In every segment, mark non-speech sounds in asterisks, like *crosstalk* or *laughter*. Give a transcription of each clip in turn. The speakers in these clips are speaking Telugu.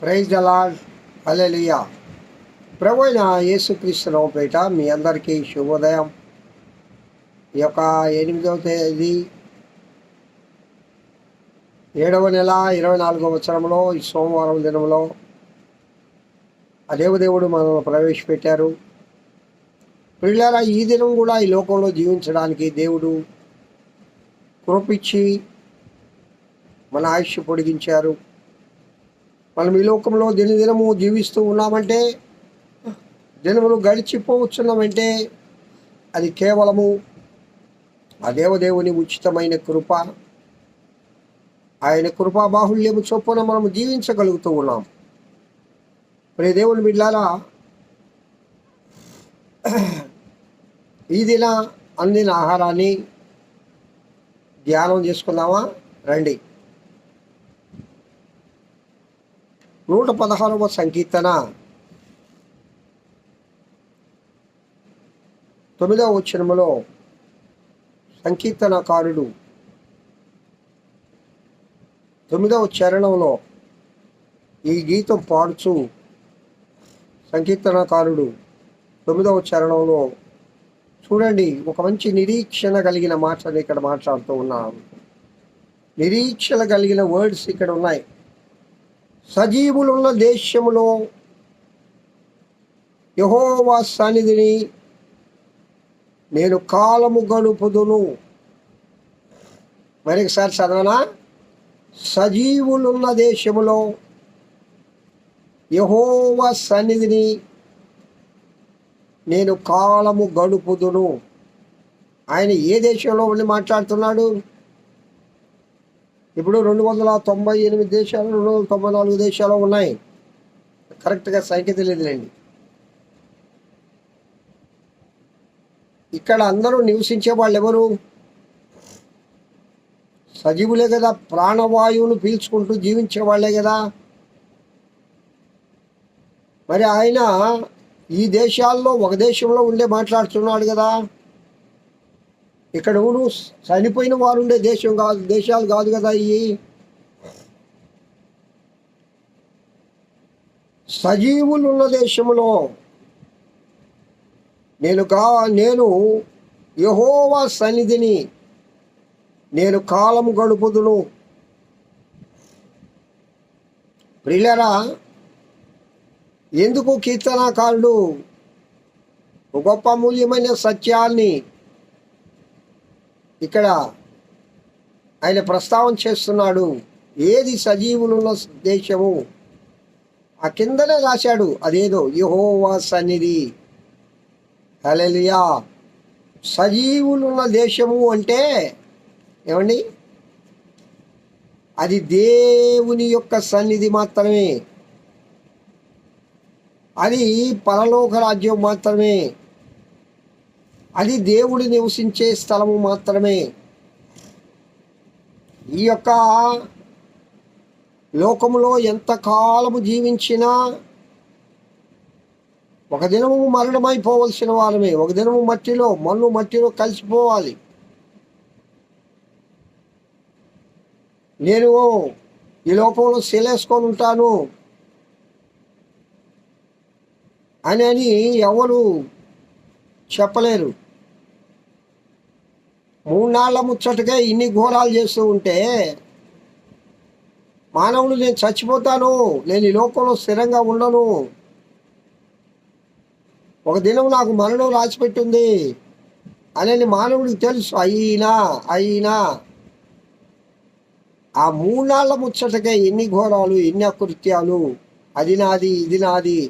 ప్రైజ్ అలాడ్ అలెలియా ప్రభు అయిన యేసుక్రీస్తు పేట మీ అందరికీ శుభోదయం. ఈ యొక్క ఎనిమిదవ తేదీ ఏడవ నెల ఇరవై నాలుగవ సంవత్సరంలో ఈ సోమవారం దినంలో ఆ మనల్ని ప్రవేశపెట్టారు. పిల్లల ఈ దినం కూడా ఈ లోకంలో జీవించడానికి దేవుడు కృపించి మన ఆయుష్ పొడిగించారు. మనం ఈ లోకంలో దినదినము జీవిస్తూ ఉన్నామంటే దినములు గడిచిపోవచ్చున్నామంటే అది కేవలము ఆ దేవదేవుని ఉచితమైన కృప. ఆయన కృపా బాహుళ్యము చొప్పున మనము జీవించగలుగుతూ ఉన్నాం. ప్రే దేవుని బిడ్డారా ఈ దిన అందిన ఆహారాన్ని ధ్యానం చేసుకుందామా? రండి. నూట పదహారవ సంకీర్తన. తొమ్మిదవ వచనములో సంకీర్తనకారుడు తొమ్మిదవ చరణంలో ఈ గీతం పాడుచు సంకీర్తనకారుడు తొమ్మిదవ చరణంలో చూడండి ఒక మంచి నిరీక్షణ కలిగిన మాటలు ఇక్కడ మాట్లాడుతూ ఉన్నాను నిరీక్షణ కలిగిన వర్డ్స్ ఇక్కడ ఉన్నాయి. సజీవులున్న దేశములో యహోవా సన్నిధిని నేను కాలము గడుపుదును. మరొకసారి చదవనా? సజీవులున్న దేశములో యహోవ సన్నిధిని నేను కాలము గడుపుదును. ఆయన ఏ దేశంలో ఉండి మాట్లాడుతున్నాడు? ఇప్పుడు రెండు వందల తొంభై ఎనిమిది దేశాలు రెండు వందల తొంభై నాలుగు దేశాలు ఉన్నాయి. కరెక్ట్గా సంఖ్య తెలియదులేండి. ఇక్కడ అందరూ నివసించే వాళ్ళు ఎవరు సజీవులే కదా ప్రాణవాయువును పీల్చుకుంటూ జీవించే వాళ్ళే కదా. మరి ఆయన ఈ దేశాల్లో ఒక దేశంలో ఉండే మాట్లాడుతున్నాడు కదా. ఇక్కడ ఊరు చనిపోయిన వారు ఉండే దేశం కాదు దేశాలు కాదు కదా ఇవి సజీవులున్న దేశంలో నేను కా నేను యహోవా సన్నిధిని నేను కాలం గడుపుదును. ప్రిలరా ఎందుకు కీర్తనాకారుడు గొప్ప మూల్యమైన సత్యాన్ని ఇక్కడ ఆయన ప్రస్తావన చేస్తున్నాడు ఏది సజీవులున్న దేశము ఆ కిందనే రాశాడు అదేదో యహోవా సన్నిధి. హలెలియా సజీవులున్న దేశము అంటే ఏమండి? అది దేవుని యొక్క సన్నిధి మాత్రమే. అది పరలోక రాజ్యం మాత్రమే. అది దేవుడు నివసించే స్థలము మాత్రమే. ఈ యొక్క లోకములో ఎంత కాలము జీవించినా ఒక దినము మరణమైపోవలసిన వాళ్ళమే ఒక దినము మట్టిలో మన్ను మట్టిలో కలిసిపోవాలి. నేను ఈ లోకంలో శిలేసుకొని ఉంటాను అని అని ఎవరు చెప్పలేరు. మూడు నాళ్ళ ముచ్చటగా ఇన్ని ఘోరాలు చేస్తూ ఉంటే మానవుడు నేను చచ్చిపోతాను నేను ఈ లోకంలో స్థిరంగా ఉండను. ఒక దినం నాకు మరణం రాసిపెట్టింది అనేది మానవుడికి తెలుసు అయినా అయినా. ఆ మూడు నాళ్ళ ముచ్చటగా ఎన్ని ఘోరాలు ఎన్ని అకృత్యాలు అది నాది ఇది నాది.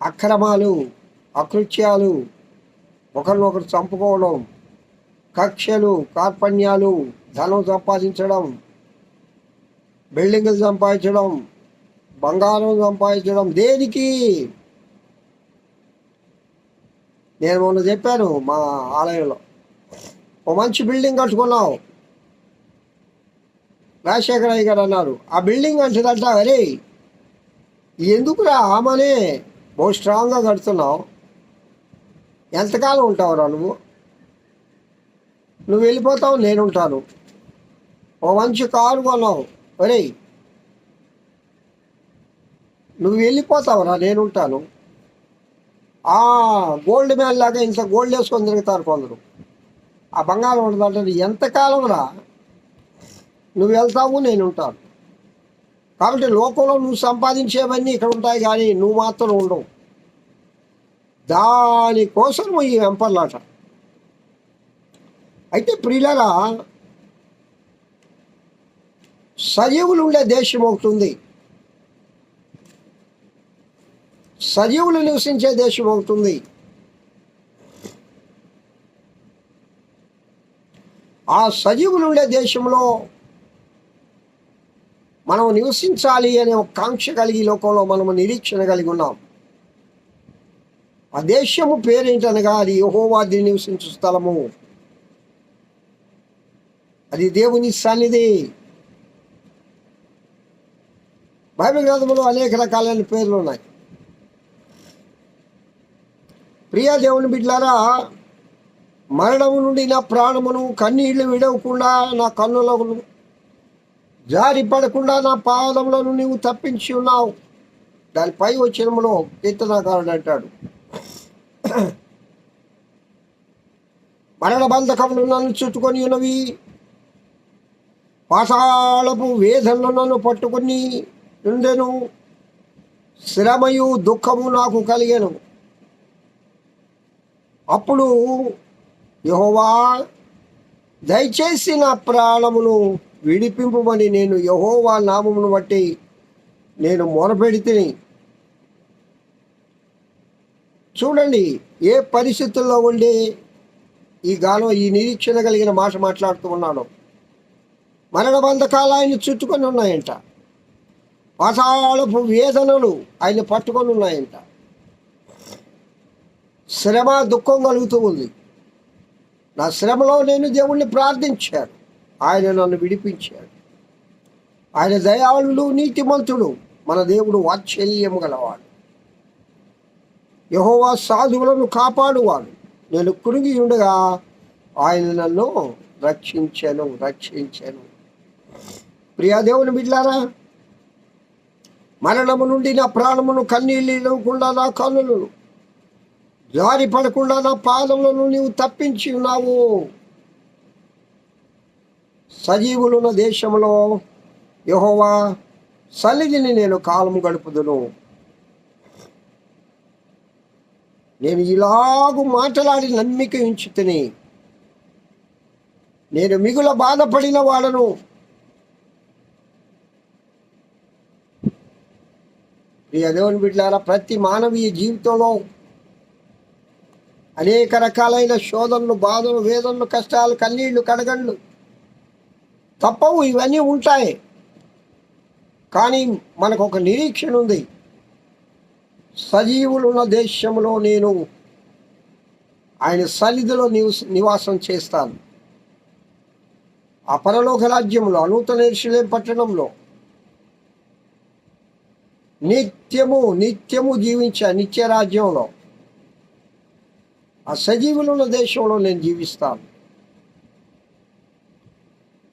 అక్రమాలు అకృత్యాలు ఒకరినొకరు చంపుకోవడం కక్షలు కార్పణ్యాలు ధనం సంపాదించడం బిల్డింగులు సంపాదించడం బంగారం సంపాదించడం దేనికి? నేను మొన్న చెప్పాను మా ఆలయంలో ఓ మంచి బిల్డింగ్ కట్టుకున్నావు. రాజశేఖర గారు అన్నారు ఆ బిల్డింగ్ అంటుందంట అరే ఎందుకురా ఆమెనే? బహు స్ట్రాంగ్గా కడుతున్నావు. ఎంతకాలం ఉంటావురా నువ్వు? నువ్వు వెళ్ళిపోతావు నేను ఉంటాను ఓ మంచి కారు కొన్నావు. ఒరే నువ్వు వెళ్ళిపోతావురా నేనుంటాను. ఆ గోల్డ్ మ్యాన్ లాగా ఇంత గోల్డ్ వేసుకొని తిరుగుతారు కొందరు. ఆ బంగారం ఉండదంటే ఎంతకాలం రా? నువ్వు వెళ్తావు నేను ఉంటాను కాబట్టి లోకంలో నువ్వు సంపాదించేవన్నీ ఇక్కడ ఉంటాయి కానీ నువ్వు మాత్రం ఉండవు. దానికోసం ఈ వెంపర్లాట అయితే ప్రియులరా సజీవులు ఉండే దేశం ఒకటి ఉంది. సజీవులు నివసించే దేశం ఒకటి ఉంది. ఆ సజీవులు ఉండే దేశంలో మనం నివసించాలి అనే ఒక కాంక్ష కలిగి లోకంలో మనము నిరీక్షణ కలిగి ఉన్నాం. ఆ దేశము పేరేంటనగా అది యహోవాది నివసించు స్థలము. అది దేవుని సన్నిధి. బైబిల్ గ్రంథంలో అనేక రకాలైన పేర్లు ఉన్నాయి. ప్రియా దేవుని బిడ్డలారా మరణము నుండి నా ప్రాణమును కన్నీళ్ళు విడవకుండా నా కన్నులో జారి పడకుండా నా పాదములను నీవు తప్పించి ఉన్నావు. దానిపై వచ్చినములో కీర్తనాకారుడు అంటాడు. *coughs* మరణ బంధకములు నన్ను చుట్టుకొని ఉన్నవి. పాతాళపు వేదనలు నన్ను పట్టుకొని ఉండెను శ్రమయు దుఃఖము నాకు కలిగను. అప్పుడు యహోవా దయచేసి నా ప్రాణమును విడిపింపమని నేను యహోవా నామమును బట్టి నేను మొరపెడితిని. చూడండి ఏ పరిస్థితుల్లో ఉండి ఈ గానం ఈ నిరీక్షణ కలిగిన మాట మాట్లాడుతూ ఉన్నాను. మరణ బంధకాలు ఆయన చుట్టుకొని ఉన్నాయంట. పాతాళపు వేదనలు ఆయన పట్టుకొని ఉన్నాయంట. శ్రమ దుఃఖం కలుగుతూ ఉంది. నా శ్రమలో నేను దేవుణ్ణి ప్రార్థించాను. ఆయన నన్ను విడిపించాడు. ఆయన దయాళుడు నీతిమంతుడు మన దేవుడు వాత్సల్యం గలవాడు. యహోవా సాధువులను కాపాడువాడు. నేను కురిగి ఉండగా ఆయన నన్ను రక్షించాను. రక్షించాను ప్రియాదేవుని బిడ్డారా బిడ్లారా మరణము నుండి నా ప్రాణమును కన్నీళ్ళు ఇవ్వకుండా నా కన్నులను జారి పడకుండా నా పాదములను నీవు తప్పించి ఉన్నావు. సజీవులున్న దేశంలో యహోవా సన్నిధిని నేను కాలము గడుపుదును. నేను ఇలాగు మాట్లాడి నమ్మిక ఉంచుతుని. నేను మిగుల బాధపడిన వాడను ప్రియ దేవుని బిడ్డారా ప్రతి మానవీయ జీవితంలో అనేక రకాలైన శోధనలు బాధలు వేదనలు కష్టాలు కన్నీళ్ళు కడగండ్లు తప్పవు ఇవన్నీ ఉంటాయి. కానీ మనకు ఒక నిరీక్షణ ఉంది. సజీవులున్న దేశంలో నేను ఆయన సన్నిధిలో నివస నివాసం చేస్తాను. ఆ పరలోక రాజ్యంలో అనూతన ఇర్షులేం పట్టణంలో నిత్యము నిత్యము జీవించే నిత్య రాజ్యంలో ఆ సజీవులున్న దేశంలో నేను జీవిస్తాను.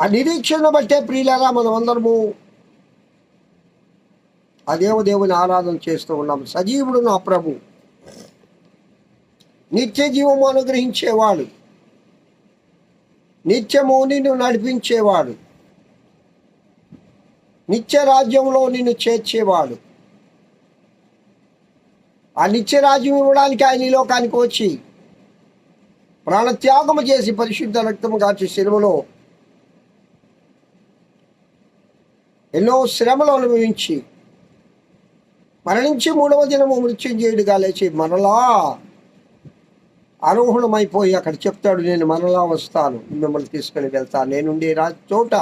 ఆ నిరీక్షణ బట్టే ప్రియులారా మనం అందరము ఆ దేవదేవుని ఆరాధన చేస్తూ ఉన్నాం. సజీవుడు నా ప్రభు. నిత్య జీవము అనుగ్రహించేవాడు. నిత్యము నిన్ను నడిపించేవాడు. నిత్య రాజ్యంలో నిన్ను చేర్చేవాడు. ఆ నిత్య రాజ్యం ఇవ్వడానికి ఆయన ఈ లోకానికి వచ్చి ప్రాణత్యాగం చేసి పరిశుద్ధ రక్తము కాచి శిలువలో ఎన్నో శ్రమలు అనుభవించి మరణించి మూడవ దినము మృత్యుంజయుడిగా లేచి మరలా ఆరోహణమైపోయి అక్కడ చెప్తాడు నేను మరలా వస్తాను మిమ్మల్ని తీసుకుని వెళ్తాను. నేనుండే రా చోట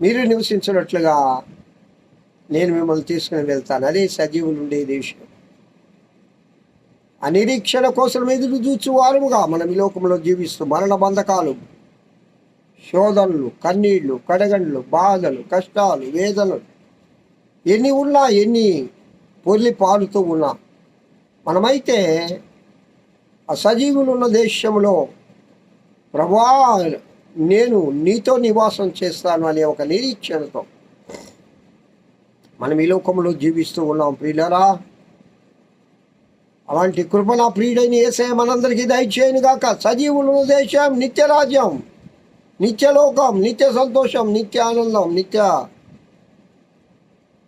మీరు నివసించినట్లుగా నేను మిమ్మల్ని తీసుకుని వెళ్తాను. అదే సజీవులు ఉండే దేశం ఆ నిరీక్షణ కోసం ఎదురు చూచువారుగా మనం ఈ లోకంలో జీవిస్తూ మరణ బంధకాలు శోధనలు కన్నీళ్ళు కడగండ్లు బాధలు కష్టాలు వేదనలు ఎన్ని ఉన్నా ఎన్ని పొర్లి పాలుతూ ఉన్నా. మనమైతే ఆ సజీవులు ఉన్న దేశంలో ప్రభా నేను నీతో నివాసం చేస్తాను అనే ఒక నిరీక్షణతో మనం ఈ లోకంలో జీవిస్తూ ఉన్నాం ప్రియులరా. అలాంటి కృపణ ప్రియుడైన ఏసే మనందరికీ దయచేయను గాక. సజీవులను దేశం నిత్యరాజ్యం నిత్యలోకం నిత్య నిత్య సంతోషం నిత్య ఆనందం నిత్య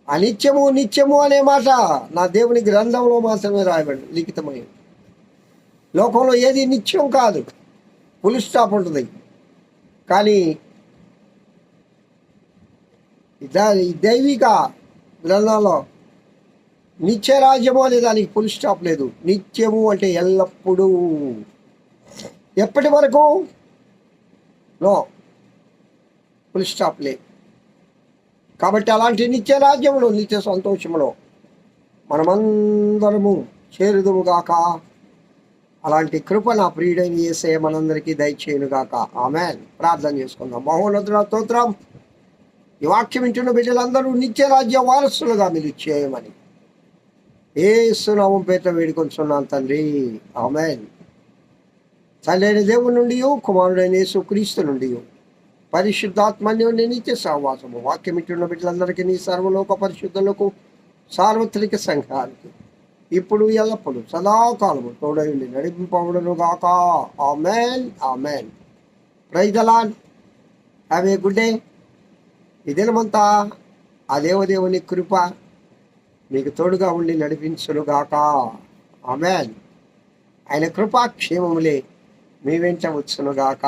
అనిత్యము నిత్యము అనే మాట నా దేవుని గ్రంథంలో మాత్రమే రాయబడి లిఖితమై. లోకంలో ఏది నిత్యం కాదు ఫుల్ స్టాప్ ఉంటుంది. కానీ దా- దైవిక గ్రంథంలో నిత్య రాజ్యము అనే దానికి ఫుల్ స్టాప్ లేదు. నిత్యము అంటే ఎల్లప్పుడూ. ఎప్పటి వరకు? నో. ఫుల్ స్టాప్ లేదు. కాబట్టి అలాంటి నిత్య రాజ్యంలో నిత్య సంతోషములో మనమందరము చేరుదుము గాక అలాంటి కృప నా ప్రియుడైన చేసే మనందరికీ దయచేయునుగాక. గాక ప్రార్థన చేసుకుందాం. మహోన్నతుల స్తోత్రం. ఈ వాక్యం వింటున్న బిడ్డలందరూ నిత్య రాజ్య వారసులుగా మీరు చేయమని. ఏ సునామం పేట వేడుకొంచున్నాను తండ్రి. ఆమెన్. తండ్రి అయిన దేవుడి నుండి కుమారుడైన యేసు క్రీస్తు నుండి. పరిశుద్ధాత్మన్యుని నిత్య సహవాసము. వాక్యం ఇచ్చిన బిడ్డలందరికీ నీ సర్వలోక పరిశుద్ధులకు సార్వత్రిక సంఘానికి ఇప్పుడు ఎల్లప్పుడు సదాకాలము తోడైండి నడిపింపబడును గాక amen. Amen praise the Lord have a good day ఈ దినమంతా ఆ దేవదేవుని కృప మీకు తోడుగా ఉండి నడిపించును గాక మ్యాన్ ఆయన కృపాక్షేమములే మీ వెంట వచ్చును గాక